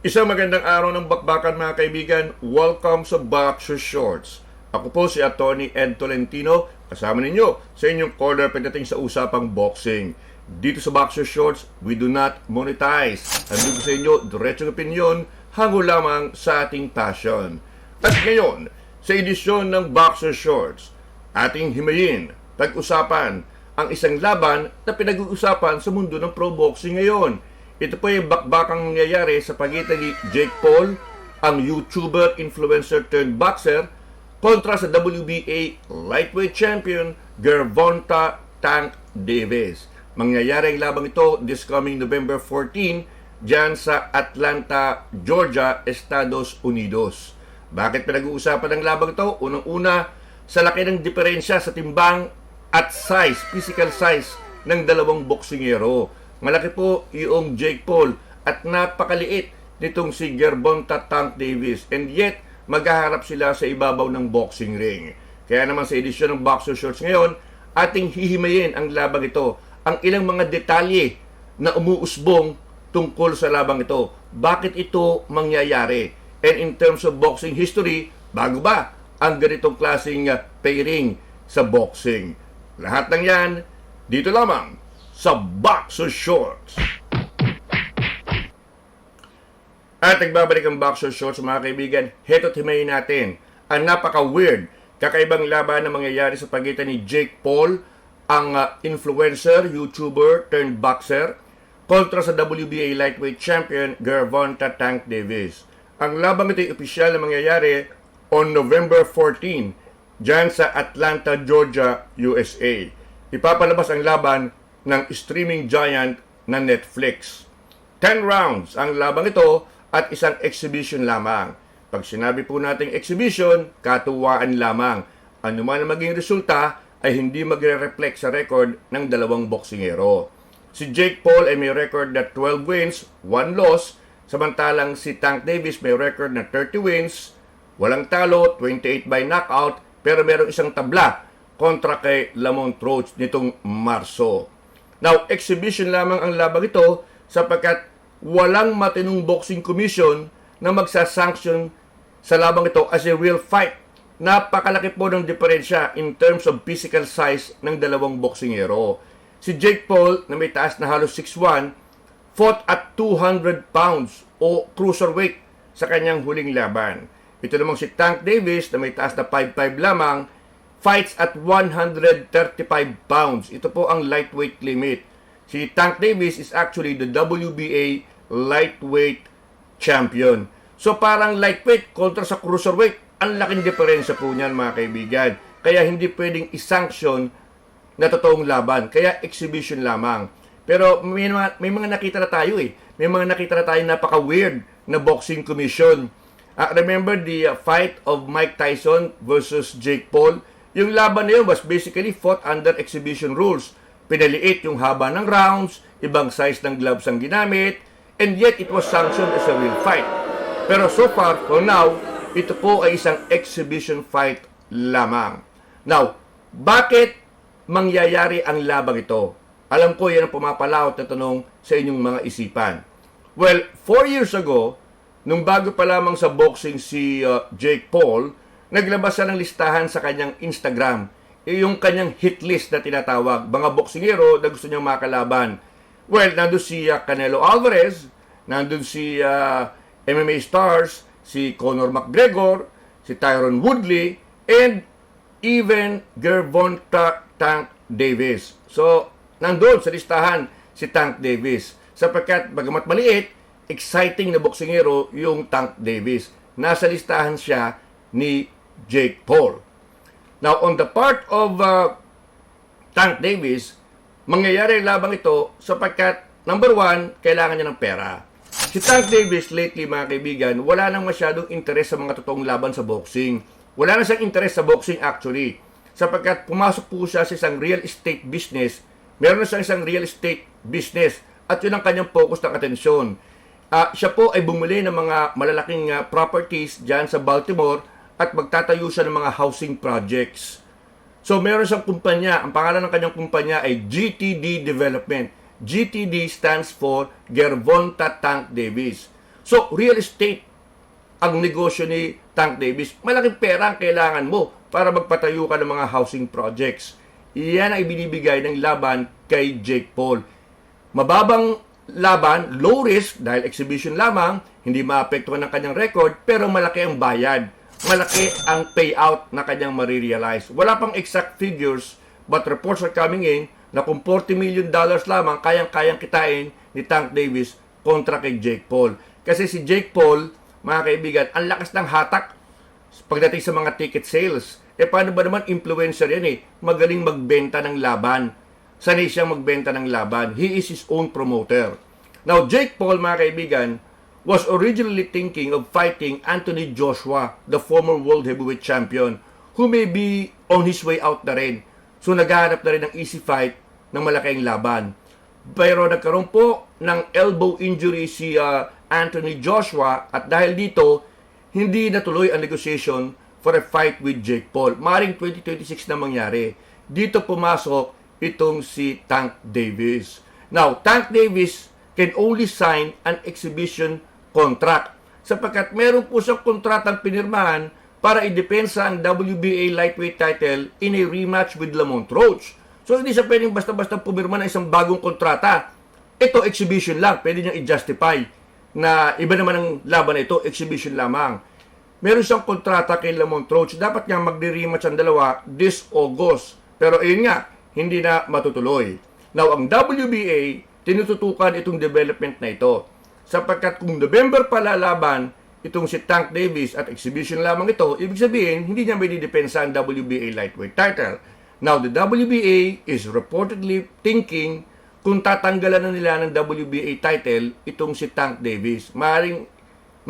Isang magandang araw ng bakbakan mga kaibigan. Welcome sa Boxer Shorts. Ako po si Attorney Ed Tolentino, kasama ninyo sa inyong corner pagdating sa usapang boxing. Dito sa Boxer Shorts, we do not monetize. Andito sa inyo, diretsong opinion, hango lamang sa ating passion. At ngayon, sa edisyon ng Boxer Shorts, ating himayin, pag-usapan ang isang laban na pinag-uusapan sa mundo ng pro boxing ngayon. Ito po ay bakbakang nangyayari sa pagitan ni Jake Paul, ang YouTuber, influencer turned boxer, kontra sa WBA lightweight champion Gervonta Tank Davis. Mangyayari ang labang ito this coming November 14 dyan sa Atlanta, Georgia, Estados Unidos. Bakit pinag-uusapan ang labang ito? Unang-una, sa laki ng diferensya sa timbang at size, physical size ng dalawang boksingero. Malaki po yung Jake Paul at napakaliit nitong si Gervonta Tank Davis. And yet, maghaharap sila sa ibabaw ng boxing ring. Kaya naman sa edisyon ng Boxer Shorts ngayon, ating hihimayin ang labang ito. Ang ilang mga detalye na umuusbong tungkol sa labang ito. Bakit ito mangyayari? And in terms of boxing history, bago ba ang ganitong klaseng uh, pairing sa boxing? Lahat ng yan, dito lamang sa Boxer Shorts. At nagbabalik ang Boxer Shorts mga kaibigan. Heto't himayin natin ang napaka-weird kakaibang laban na mangyayari sa pagitan ni Jake Paul, ang uh, influencer, YouTuber turned boxer, kontra sa WBA lightweight champion Gervonta Tank Davis. Ang labang ito ay opisyal na mangyayari on November 14 dyan sa Atlanta, Georgia, USA. Ipapalabas ang laban ng streaming giant na Netflix. 10 rounds ang labang ito at isang exhibition lamang. Pag sinabi po nating exhibition, katuwaan lamang. Ano man ang maging resulta ay hindi magre-reflect sa record ng dalawang boksingero. Si Jake Paul ay may record na 12 wins, 1 loss, samantalang si Tank Davis may record na 30 wins, walang talo, 28 by knockout, pero merong isang tabla kontra kay Lamont Roach nitong Marso. Now, exhibition lamang ang labang ito sapagkat walang matinong boxing commission na magsasanction sa labang ito as a real fight. Napakalaki po ng diferensya in terms of physical size ng dalawang boksingero. Si Jake Paul na may taas na halos 6'1 fought at 200 pounds o cruiserweight sa kanyang huling laban. Ito namang si Tank Davis na may taas na 5'5 lamang fights at 135 pounds. Ito po ang lightweight limit. Si Tank Davis is actually the WBA lightweight champion. So parang lightweight kontra sa cruiserweight, ang laking diferensya po niyan mga kaibigan. Kaya hindi pwedeng isanction na totoong laban. Kaya exhibition lamang. Pero may mga, may mga nakita na tayo eh. May mga nakita na tayo napaka-weird na boxing commission. Uh, remember the uh, fight of Mike Tyson versus Jake Paul? Yung laban na yun was basically fought under exhibition rules. Pinaliit yung haba ng rounds, ibang size ng gloves ang ginamit, and yet it was sanctioned as a real fight. Pero so far, for now, ito po ay isang exhibition fight lamang. Now, bakit mangyayari ang labang ito? Alam ko yan ang pumapalawat na tanong sa inyong mga isipan. Well, four years ago, nung bago pa lamang sa boxing si uh, Jake Paul, naglabas siya ng listahan sa kanyang Instagram. Eh, yung kanyang hit list na tinatawag, mga boksingero na gusto niyang makalaban. Well, nandun si uh, Canelo Alvarez, nandun si uh, MMA stars, si Conor McGregor, si Tyron Woodley, and even Gervonta Tank Davis. So, nandun sa listahan si Tank Davis. Sapagkat, bagamat maliit, exciting na boksingero yung Tank Davis. Nasa listahan siya ni Jake Paul. Now, on the part of uh, Tank Davis, mangyayari labang ito sapagkat, number one, kailangan niya ng pera. Si Tank Davis lately, mga kaibigan, wala nang masyadong interes sa mga totoong laban sa boxing. Wala na siyang interes sa boxing actually. Sapagkat pumasok po siya sa isang real estate business. Meron na siyang isang real estate business at yun ang kanyang focus ng atensyon. Uh, siya po ay bumili ng mga malalaking uh, properties dyan sa Baltimore at magtatayo siya ng mga housing projects. So meron siyang kumpanya, ang pangalan ng kanyang kumpanya ay GTD Development. GTD stands for Gervonta Tank Davis. So, real estate ang negosyo ni Tank Davis. Malaking pera ang kailangan mo para magpatayo ka ng mga housing projects. Iyan ang ibinibigay ng laban kay Jake Paul. Mababang laban, low risk dahil exhibition lamang, hindi maapektuhan ng kanyang record, pero malaki ang bayad. Malaki ang payout na kanyang marirealize. Wala pang exact figures, but reports are coming in na kung 40 million dollars lamang kayang-kayang kitain ni Tank Davis kontra kay Jake Paul. Kasi si Jake Paul, mga kaibigan, ang lakas ng hatak pagdating sa mga ticket sales. Eh paano ba naman influencer yan eh? Magaling magbenta ng laban. Sanay siyang magbenta ng laban. He is his own promoter. Now, Jake Paul, mga kaibigan, was originally thinking of fighting Anthony Joshua, the former world heavyweight champion, who may be on his way out na rin. So, naghahanap na rin ng easy fight ng malaking laban. Pero nagkaroon po ng elbow injury si uh, Anthony Joshua at dahil dito, hindi natuloy ang negotiation for a fight with Jake Paul. Maring 2026 na mangyari. Dito pumasok itong si Tank Davis. Now, Tank Davis can only sign an exhibition contract sapagkat meron po siyang kontratang pinirmahan para idepensa ang WBA lightweight title in a rematch with Lamont Roach. So, hindi siya pwedeng basta-basta pumirma ng isang bagong kontrata. Ito, exhibition lang. Pwede niyang i-justify na iba naman ang laban na ito, exhibition lamang. Meron siyang kontrata kay Lamont Roach. Dapat nga magdi-rematch ang dalawa this August. Pero ayun nga, hindi na matutuloy. Now, ang WBA, tinututukan itong development na ito. Sapagkat kung November pala laban, itong si Tank Davis at exhibition lamang ito, ibig sabihin, hindi niya may didepensa ang WBA lightweight title. Now, the WBA is reportedly thinking kung tatanggalan na nila ng WBA title itong si Tank Davis. Maaring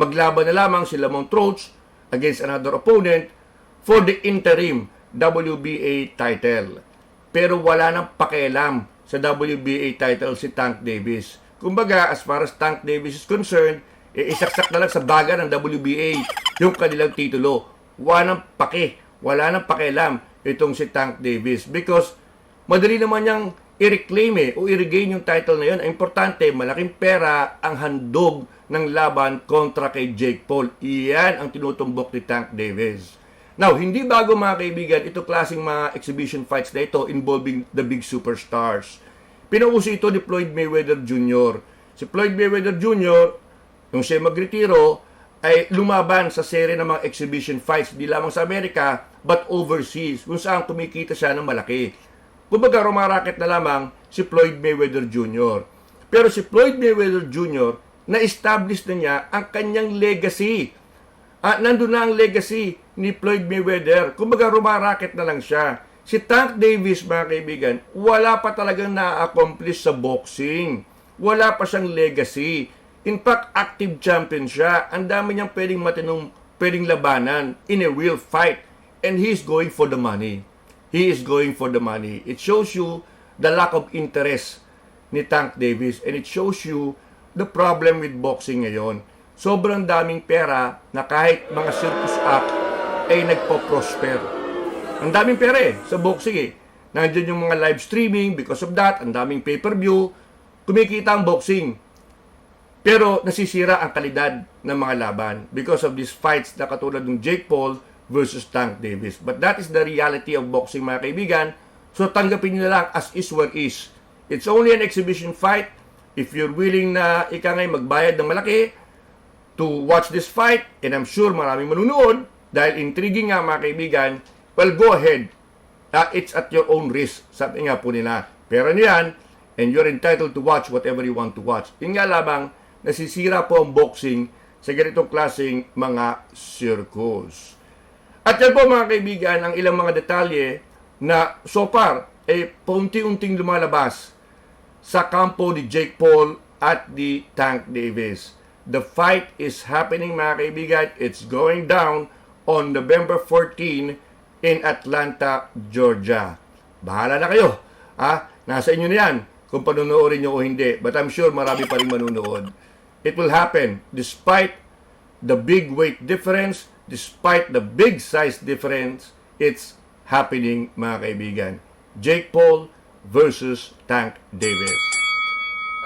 maglaban na lamang si Lamont Roach against another opponent for the interim WBA title. Pero wala nang pakialam sa WBA title si Tank Davis. Kumbaga, as far as Tank Davis is concerned, eh, isaksak na lang sa baga ng WBA yung kanilang titulo. Wala nang pake, wala nang pakialam itong si Tank Davis because madali naman niyang i-reclaim eh, o i-regain yung title na yun. Ang importante, malaking pera ang handog ng laban kontra kay Jake Paul. Iyan ang tinutumbok ni Tank Davis. Now, hindi bago mga kaibigan, ito klaseng mga exhibition fights na ito involving the big superstars. Pinauso ito ni Floyd Mayweather Jr. Si Floyd Mayweather Jr., nung siya magretiro, ay lumaban sa seri ng mga exhibition fights, di lamang sa Amerika, but overseas, kung saan kumikita siya ng malaki. Kumbaga, rumaraket na lamang si Floyd Mayweather Jr. Pero si Floyd Mayweather Jr., na-establish na niya ang kanyang legacy. Ah, nandun na ang legacy ni Floyd Mayweather. Kumbaga, rumaraket na lang siya. Si Tank Davis, mga kaibigan, wala pa talagang na-accomplish sa boxing. Wala pa siyang legacy. In fact, active champion siya. Ang dami niyang pwedeng matinong, pwedeng labanan in a real fight. And he's going for the money. He is going for the money. It shows you the lack of interest ni Tank Davis and it shows you the problem with boxing ngayon. Sobrang daming pera na kahit mga circus act ay nagpo-prosper. Ang daming pera eh sa boxing eh. Nandiyan yung mga live streaming because of that, ang daming pay-per-view, kumikita ang boxing. Pero nasisira ang kalidad ng mga laban because of these fights na katulad ng Jake Paul versus Tank Davis. But that is the reality of boxing mga kaibigan. So tanggapin nyo na lang as is where is. It's only an exhibition fight. If you're willing na ika ngay magbayad ng malaki to watch this fight, and I'm sure maraming manunood, dahil intriguing nga mga kaibigan, well, go ahead. Uh, it's at your own risk. Sabi nga po nila. Pero niyan, and you're entitled to watch whatever you want to watch. Yun nga lamang, nasisira po ang boxing sa ganitong klaseng mga circus. At yan po mga kaibigan, ang ilang mga detalye na so far, eh, paunti-unting lumalabas sa kampo ni Jake Paul at ni Tank Davis. The fight is happening mga kaibigan. It's going down on November 14 in Atlanta, Georgia. Bahala na kayo. Ha? Nasa inyo na yan kung panunuorin nyo o hindi. But I'm sure marami pa rin manunood. It will happen despite the big weight difference, despite the big size difference, it's happening mga kaibigan. Jake Paul versus Tank Davis.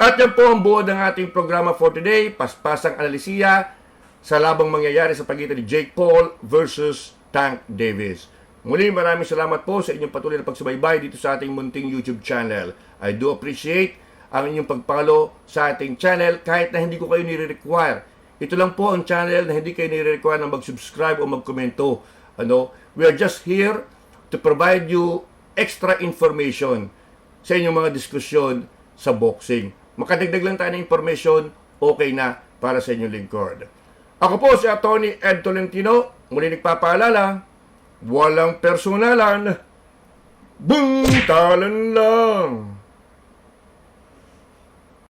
At yan po ang buo ng ating programa for today, Paspasang Analisiya sa labang mangyayari sa pagitan ni Jake Paul versus Tank Davis. Muli maraming salamat po sa inyong patuloy na pagsubaybay dito sa ating munting YouTube channel. I do appreciate ang inyong pagpalo sa ating channel kahit na hindi ko kayo nire-require. Ito lang po ang channel na hindi kayo nire-require na mag-subscribe o mag-komento. Ano? We are just here to provide you extra information sa inyong mga diskusyon sa boxing. Makadagdag lang tayo ng information, okay na para sa inyong lingkod. Ako po si Atty. Ed Tolentino, muli nagpapaalala, walang personalan, buntalan lang.